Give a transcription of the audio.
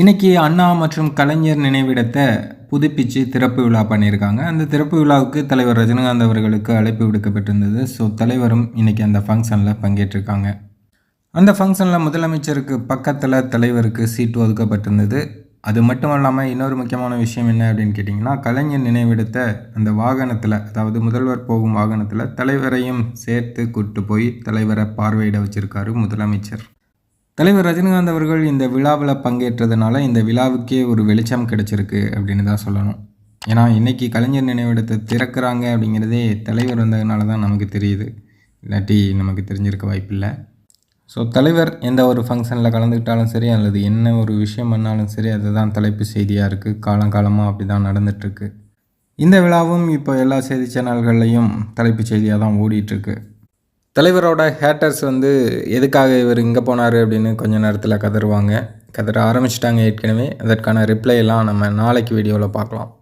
இன்றைக்கி அண்ணா மற்றும் கலைஞர் நினைவிடத்தை புதுப்பிச்சு திறப்பு விழா பண்ணியிருக்காங்க. அந்த திறப்பு விழாவுக்கு தலைவர் ரஜினிகாந்த் அவர்களுக்கு அழைப்பு விடுக்கப்பட்டிருந்தது. ஸோ தலைவரும் இன்னைக்கு அந்த ஃபங்க்ஷனில் பங்கேற்றிருக்காங்க. அந்த ஃபங்க்ஷனில் முதலமைச்சருக்கு பக்கத்தில் தலைவருக்கு சீட்டு ஒதுக்கப்பட்டிருந்தது. அது மட்டும் இல்லாமல் இன்னொரு முக்கியமான விஷயம் என்ன அப்படின்னு கேட்டிங்கன்னா கலைஞர் நினைவிடத்தை அந்த வாகனத்தில் அதாவது முதல்வர் போகும் வாகனத்தில் தலைவரையும் சேர்த்து கூட்டு போய் தலைவரை பார்வையிட வச்சுருக்காரு முதலமைச்சர். தலைவர் ரஜினிகாந்த் அவர்கள் இந்த விழாவில் பங்கேற்றதுனால இந்த விழாவுக்கே ஒரு வெளிச்சம் கிடைச்சிருக்கு அப்படின்னு தான் சொல்லணும். ஏன்னா இன்றைக்கி கலைஞர் நினைவிடத்தை திறக்கிறாங்க அப்படிங்கிறதே தலைவர் வந்ததுனால தான் நமக்கு தெரியுது. இல்லாட்டி நமக்கு தெரிஞ்சிருக்க வாய்ப்பில்லை. ஸோ தலைவர் எந்த ஒரு ஃபங்க்ஷனில் கலந்துக்கிட்டாலும் சரி அல்லது என்ன ஒரு விஷயம் பண்ணாலும் சரி அதுதான் தலைப்பு செய்தியாக இருக்குது காலங்காலமாக அப்படி தான் நடந்துகிட்ருக்கு இந்த விழாவும் இப்போ எல்லா செய்தி சேனல்கள்லையும் தலைப்புச் செய்தியாக தான் ஓடிட்டுருக்கு. தலைவரோட ஹேட்டர்ஸ் வந்து எதுக்காக இவர் இங்கே போனார் அப்படின்னு கொஞ்ச நேரத்தில் கதறுவாங்க. கதற ஆரம்பிச்சிட்டாங்க ஏற்கனவே. அதற்கான ரிப்ளை எல்லாம் நம்ம நாளைக்கு வீடியோவில் பார்க்கலாம்.